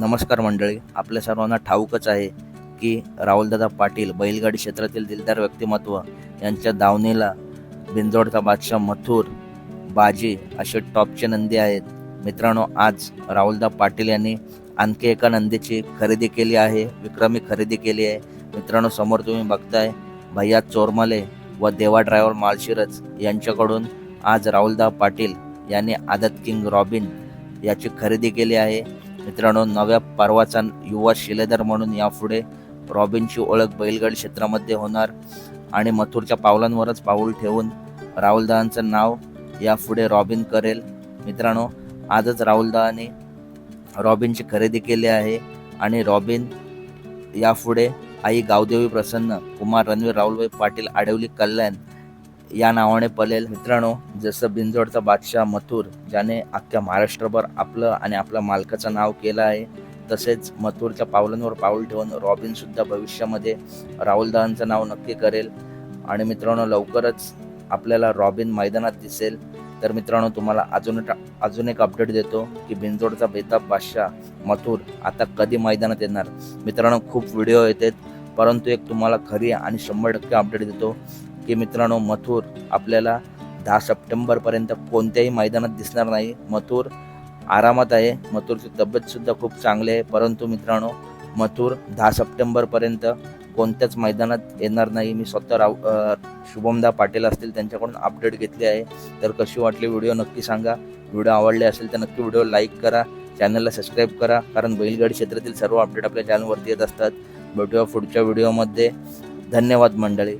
नमस्कार मंडळी आपल्या सर्वांना ठाऊकच आहे की राहुलदादा पाटील बैलगाडी क्षेत्रातील दिलदार व्यक्तिमत्व यांच्या दावणीला बिंजोडचा बादशाह मथुर बाजी असे टॉपचे नंदी आहेत. मित्रांनो आज राहुलदा पाटील यांनी आणखी एका नंदीची खरेदी केली आहे विक्रमी खरेदी केली आहे. मित्रांनो समोर तुम्ही बघताय भैया चोरमले व देवा ड्रायव्हर मालशिरज यांच्याकडून आज राहुलदा पाटील यांनी आदत किंग रॉबिन याची खरेदी केली आहे. मित्रांनो नव्या पर्वाचा युवा शिलेदार म्हणून यापुढे रॉबिनची ओळख बैलगाडी क्षेत्रामध्ये होणार आणि मथुरच्या पावलांवरच पाऊल ठेवून राहुलदादांचं नाव यापुढे रॉबिन करेल. मित्रांनो आजच राहुलदादांनी रॉबिनची खरेदी केली आहे आणि रॉबिन यापुढे आई गावदेवी प्रसन्न कुमार रणवीर राहुलभाई पाटील आडवली कल्याण या नावाने पलेल मित्रांनो जसं बिंजोडचा बादशाह मथुर ज्याने अख्ख्या महाराष्ट्रभर आपलं आणि आपल्या मालकाचं नाव केलं आहे तसेच मथुरच्या पावलांवर पाऊल ठेवून रॉबिन सुद्धा भविष्यामध्ये राहुलदादांचं नाव नक्की करेल. आणि मित्रांनो लवकरच आपल्याला रॉबिन मैदानात दिसेल. तर मित्रांनो तुम्हाला अजून अजून एक अपडेट देतो की बिंजोडचा बेताब बादशाह मथुर आता कधी मैदानात येणार? मित्रांनो खूप व्हिडिओ येतात परंतु एक तुम्हाला खरी आणि शंभर टक्के अपडेट देतो. की मित्रांनो मथुर आपल्याला दहा सप्टेंबरपर्यंत कोणत्याही मैदानात दिसणार नाही. मथुर आरामात आहे. मथुरची तब्येतसुद्धा खूप चांगली आहे. परंतु मित्रांनो मथुर दहा सप्टेंबरपर्यंत कोणत्याच मैदानात येणार नाही. मी स्वतः राव शुभमदा पाटील असतील त्यांच्याकडून अपडेट घेतली आहे. तर कशी वाटली व्हिडिओ नक्की सांगा. व्हिडिओ आवडले असेल तर नक्की व्हिडिओ लाईक करा. चॅनलला सबस्क्राईब करा. कारण बैलगाडी क्षेत्रातील सर्व अपडेट आपल्या चॅनलवरती येत असतात. भेटूया पुढच्या व्हिडिओमध्ये धन्यवाद मंडळी.